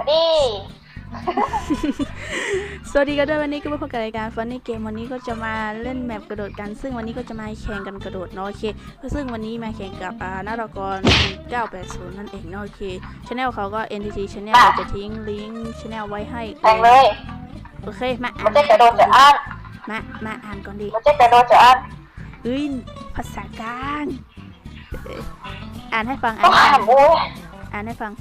มาดิสวัสดีกันด้วยวันนี้ก็มาพบกับรายการฟันนี่เกมวันนี้ก็จะมาเล่นแมปกระโดดกัน ซึ่งวันนี้ก็จะมาแข่งกันกระโดดเนาะโอเคซึ่งวันนี้มาแข่งกับอ่านารากร 980 นั่นเองเนาะโอเคช anel เขาก็ NTT Channel เดี๋ยวจะทิ้งลิงก์ช anel ไว้ให้แทงเลยโอเคมาอ่ามันนจะกระโดดจะอ่านมามาอ่านก่อนดิมันจะกระโดดจะอ่านเฮ้ยภาษากลางเอ้ยอ่านให้ฟังต้อ่าองนอ่านด้วยอ่านให้ฟัง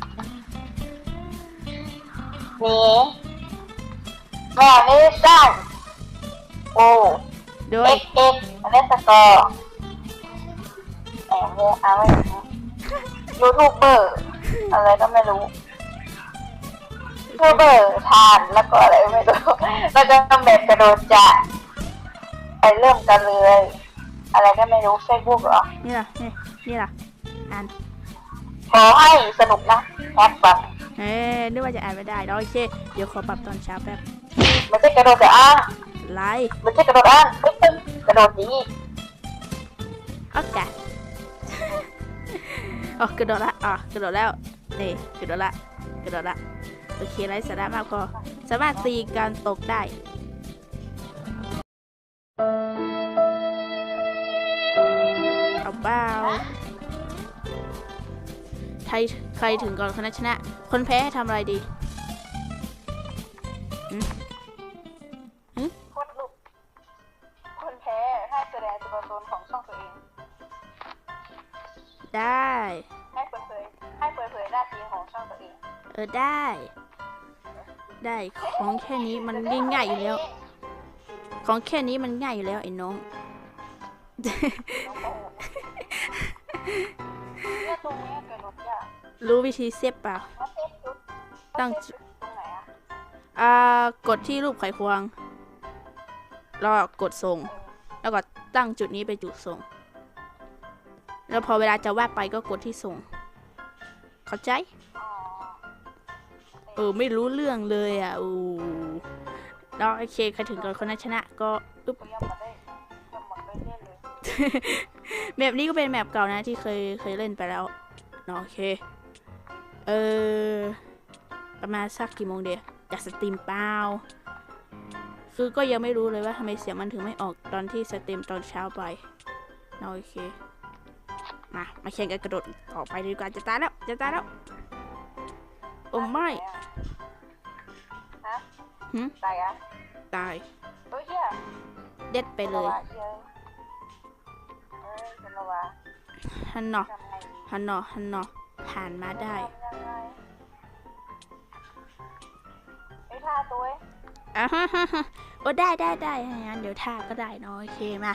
หนีแม่ไม่ได้สร้างโอ้โดย เอ็กเอ็กอันนี้สกอร์แอบเลยเอาไว้ยูทูบเบอร์อะไรก็ไม่รู้ยูทูบเบอร์ทานแล้วก็อะไรไม่รู้แล้วก็แบบกระโดดจะไปเริ่มกันเลย อะไรก็ไม่รู้เฟซบุ๊กเหรอ นี่ล่ะนี่นี่ล่ะอ่านขอให้สนุกนะแฮปฟัง เอ้ยนึกว่าจะอ่านไม่ได้เนาะโอเค เดี๋ยวขอปรับตอนเช้าแป๊บมันจะกระโดดจะอ้างไลฟ์มันจะกระโดดอ้างปึ๊บปึ๊บกระโดดหนีโอเคอ๋อกระโดดละอ๋อกระโดดแล้วนี่กระโดดละกระโดดละโอเคไร้สาระมากพอสามารถตีการตกได้ ใครใครถึงก่อนคนนั้นชนะ คนแพ้ให้ทำอะไรดีคนลุกคนแพ้ให้แสดงตัวตนของช่องตัวเอง ได้ ให้เปิดเผยให้เปิดเผยหน้าที่ของช่องตัวเอง เออได้ ได้ของแค่นี้มันง่ายๆอยู่แล้ว ของแค่นี้มันง่ายอยู่แล้วไอ้น้องเนี่ยตรงเนี้ยกระโดดยาก รู้วิธีเซฟเปล่ามาเซฟจุดตั้งเซฟตรงไหนอะอ่ากดที่รูปไขควง แล้วก็กดส่ง แล้วก็ตั้งจุดนี้ไปนจุดส่ง แล้วพอเวลาจะวาดไปก็กดที่ส่ง เข้าใจอ๋อเออ ไม่รู้เรื่องเลยอะอูแล้วโอเคใครถึงก่อนคนนั้นชนะก็อึ๊บก็ยังมาได้ยังมาได้เล่นเลยแมปนี้ก็เป็นแมปเก่านะที่เคยเคยเล่นไปแล้วเนาะโอเค เออ ประมาณสักกี่โมงเดียวจากสตรีมเปล่าคือก็ยังไม่รู้เลยว่าทำไมเสียงมันถึงไม่ออกตอนที่สตรีมตอนเช้าไปเนาะโอเค มามาแข่งกันกระโดดต่อไปดีกว่าจะตายแล้วจะตายแล้วโอ้ไม่ฮะหึตายอะตายเฮ้ยเฮียเด็ดไปเลยเฮียเอ้ยเป็นละวะฮันเนาะทำไงดีฮันเนาะฮันเนาะผ่านมาได้ ทำยังไงไอ้ท่าตัวเอ้ยอะฮะฮะฮะโอ้ได้ได้ได้งั้นเดี๋ยวท่าก็ได้เนาะโอเคมา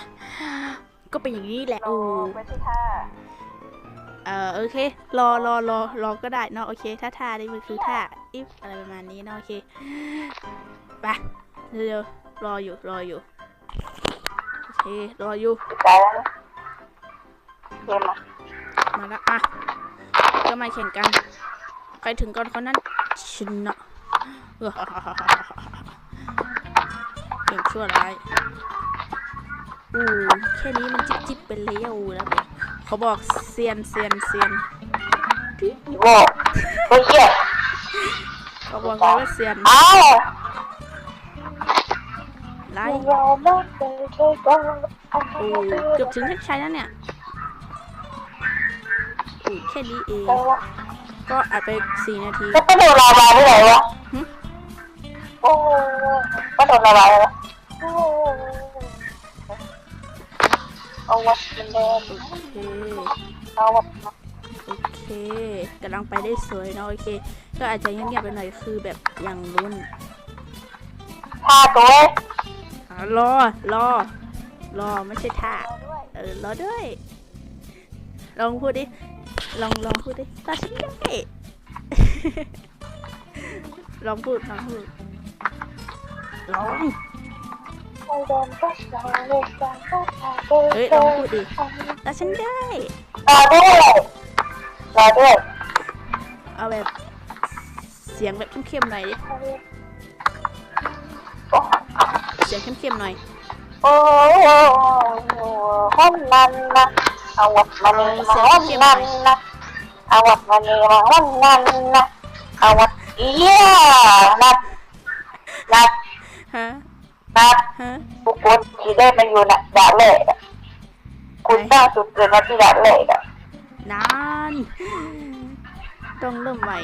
ก็เป็นอย่างนี้แหละเราโอ้ไปที่ท่าเออโอเค รอรอรอรอก็ได้เนาะโอเคถ้าท่านี่มันคือท่าอิฟอะไรประมาณนี้เนาะโอเคไปเร็วๆรออยู่รออยู่โอเครออยู่ติดใจแล้วนะเกมอะมาแล้วอะก็มาแข่งกัน ใครถึงก่อนคนนั้นชนะ เออเก่งชั่วร้ายอู้แค่นี้มันจิ๊บจิ๊บไปเลี้ยวแล้วเขาบอกเซียนเซียนเซียนโว้เฮ้ยเฮียเขาบอกเลยว่าเซียนอ้าวไล่เราไม่เคยเคยกันโอ้เกือบถึงเส้นชัยแล้วเนี่ยโอ้แค่นี้เอง ก็อัดไปสี่นาทีจะไปโดนลาวาที่ไหนวะหึโอ้ ก็โดนลาวาเลยวเอาวัดมันแดงโอเคเอาวัดโอเคกำลังไปได้สวยเนาะโอเค ก็อาจจะเงียบๆไปหน่อยคือแบบยังลุ้นท่าตัวอะรอรอ รอไม่ใช่ท่าเออรอด้วย ลองพูดดิ ลองลองพูดดิตาฉันได้ ลองพูดลองพูด ลองเฮ้ยลองพูดดิตาฉันได้รอด้วยรอด้วยเอาแบบ เสียงแบบเข้มๆหน่อยดิเสียงเข้มๆหน่อย โอ้ห้องนั้นนะเอาวัดมันมาห้องนั้นนะเอาวัดมันมาห้องนั้นนะเอาวัดเยี่ยนัดนัด ฮะ นัด ฮะ ทุกคนที่ ได้มาอยู่นะด่านแรกอะคุณตั้งจุดเกิดมาที่ด่านแรกอะนานต้องเริ่มใหม่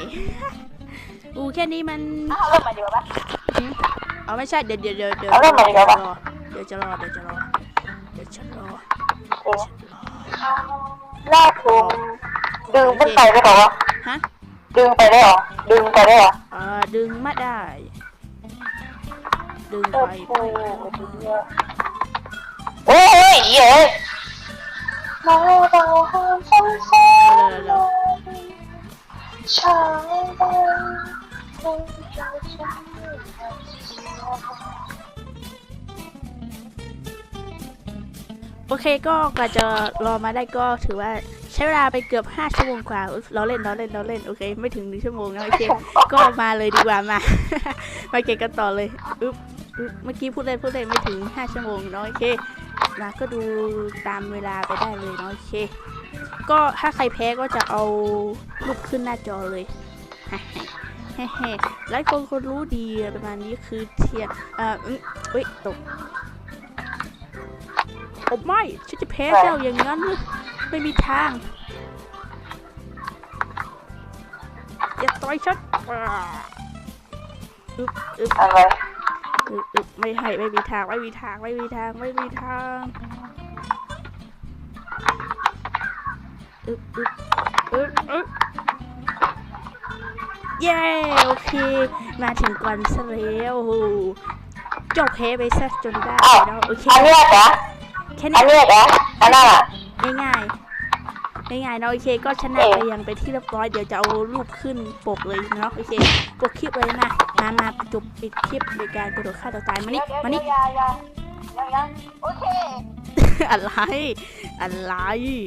อูแค่นี้มันเอาเริ่มมาดีกว่าปะ หืมเอาไม่ใช่เดี๋ยวเดี๋ยวเดี๋ยวเดี๋ยวเอาเริ่มใหม่ดีกว่าปะเดี๋ยวจะรอเดี๋ยวจะรอเดี๋ยวจะรอโอเคแรกผมดึงขึ้นไปได้เปล่าวะฮะดึงไปได้เหรอดึงไปได้เหรอเอ่อดึงไม่ได้ ดึงโอ้ไปโห อ้ยเย้มาเราห้ามฟังเสียงฉันคงจะจำโอเคก็กว่าจะรอมาได้ก็ถือว่าใช้เวลาไปเกือบ 5 ชั่วโมงกว่าเราเล่นเราเล่นเราเล่นโอเค ไม่ถึงหนึ่งชั่วโมงนะโอเคก็มาเลยดีกว่ามามาเก็บกันต่อเลยอึ๊บอึ๊บเมื่อกี้พูดเล่นพูดเล่นไม่ถึง 5 ชั่วโมงเนาะโอเค มาก็ดูตามเวลาไปได้เลยเนาะโอเค ก็ถ้าใครแพ้ก็จะเอารูปขึ้นหน้าจอเลยหลายคนคนรู้ดีประมาณนี้คือเทียนเอ่ออืมเฮ้ยตกโอ้ไม่ฉันจะแพ้เจ้าอย่างนั้น ไม่มีทาง อย่าต่อยฉันอึ๊บอึ๊บอะไร อึ๊บอึ๊บไม่ให้ไม่มีทางไม่มีทางไม่มีทางไม่มีทางอึ๊บอึ๊บอึ๊บอึ๊บเย้ โอเค มาถึงก่อนซะแล้วโอ้โหเจ้าแพ้ไปซะจนได้อ้าวแล้วโอเคอันเนี้ยเหรอแค่อันี้นเนี้ยเหรออันนั้นอะง่ายๆ ง่ายๆเนาะโอเค ก็ชนะเอ๊ะไปยังไปนที่เรียบร้อยเดี๋ยวจะเอารูปขึ้นปกเลยเนาะโอเคปกคลิปเลยนะมามาจบปิดคลิปโดยการกระโดดฆ่าตัวตายมานี่มานี่อย่าอย่าอย่าอย่าโอเคอะไร อะไร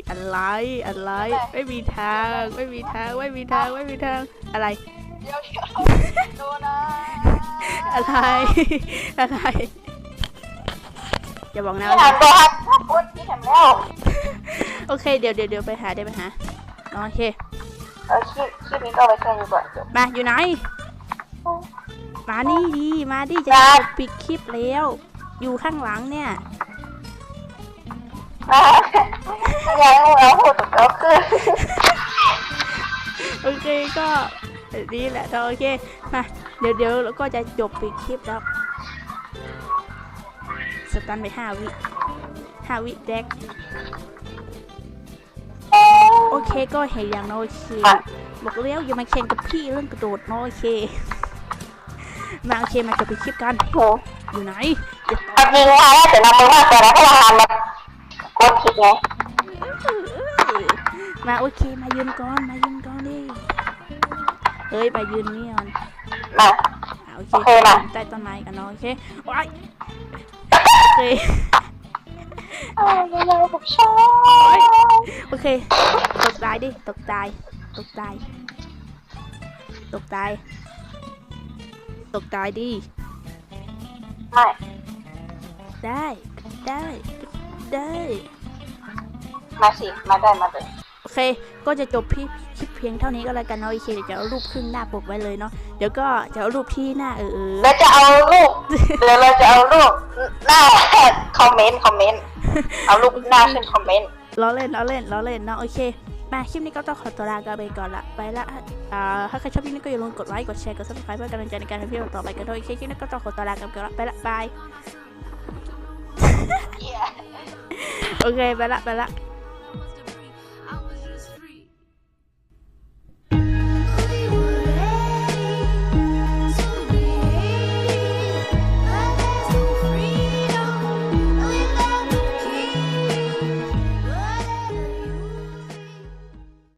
อะไร อะไร ไม่มีทาง ไม่มีทาง ไม่มีทาง ไม่มีทาง อะไรเดี๋ยวเดี๋ยวโดนนะอะไร อะไร อย่าบอกนะที่ว่าทำตัวครับโอ๊ยที่ทำแล้ว โอเค เดี๋ยวเดี๋ยวเดี๋ยวไปหาเดี๋ยวไปหาอ๋อโอเคเออคลิปคลิปนี้ก็เอาไปแค่นี้ก่อนจบมาอยู่ไหน มานี่ดีมาดิจะได้ปิดคลิปแล้ว อยู่ข้างหลังเนี่ยอะอย่าให้เราพูดถึงเราคือโอเคก็ดีแหละโอเคมาเดี๋ยวเดี๋ยวเราก็จะจบปิดคลิปแล้วสตันไปห้าวิห้าวิแดก โอเคก็เห็นอย่างน้อยโอเคบอกแล้วอย่ามาแข่งกับพี่เรื่องกระโดดเน้อยโอเค มาโอเคมาจบไปคลิปกันโหอยู่ไหนจะต่อเอาจริงค่ะแต่นำมือมากกว่านะเพราะเราทำแบบกดผิดไงมาโอเคมายืนก่อนมายืนก่อนดิเฮ้ยไปยืนนี่ก่อนมาอะโอเคโอเคมาใต้ต้นไม้กันเนาะโอเคว้ายโอเค อะไรกับฉันโอเค ตกตายดิ ตกตาย ตกตาย ตกตาย ตกตายดิ ไม่ได้ ได้ ได้ มาสิ มาได้มาเลยโอ เค ก็จะจบพี่คลิปเพียงเท่านี้ก็แล้วกันเนาะโอเคเดี๋ยวจะเอารูปขึ้นหน้าปกไว้เลยเนาะเดี๋ยวก็จะเอารูปที่หน้าเออเออเราจะเอารูปเดี๋ยวเราจะเอารูปหน้าคอมเมนต์คอมเมนต์เอารูปหน้าขึ้นคอมเมนต์ล้อเล่นล้อเล่นล้อเล่นเนาะโอเคมาคลิปนี้ก็ต้องขอตัวลากันไปก่อนละไปละอ่าถ้าใครชอบคลิปนี้ก็อย่าลืมกดไลค์กดแชร์กด subscribe เพื่อกำลังใจในการทำคลิปต่อไปกันด้วยโอเคคลิปนี้ก็ต้องขอตัวลากันไปก่อนละไปละบายโอเคไปละไปละ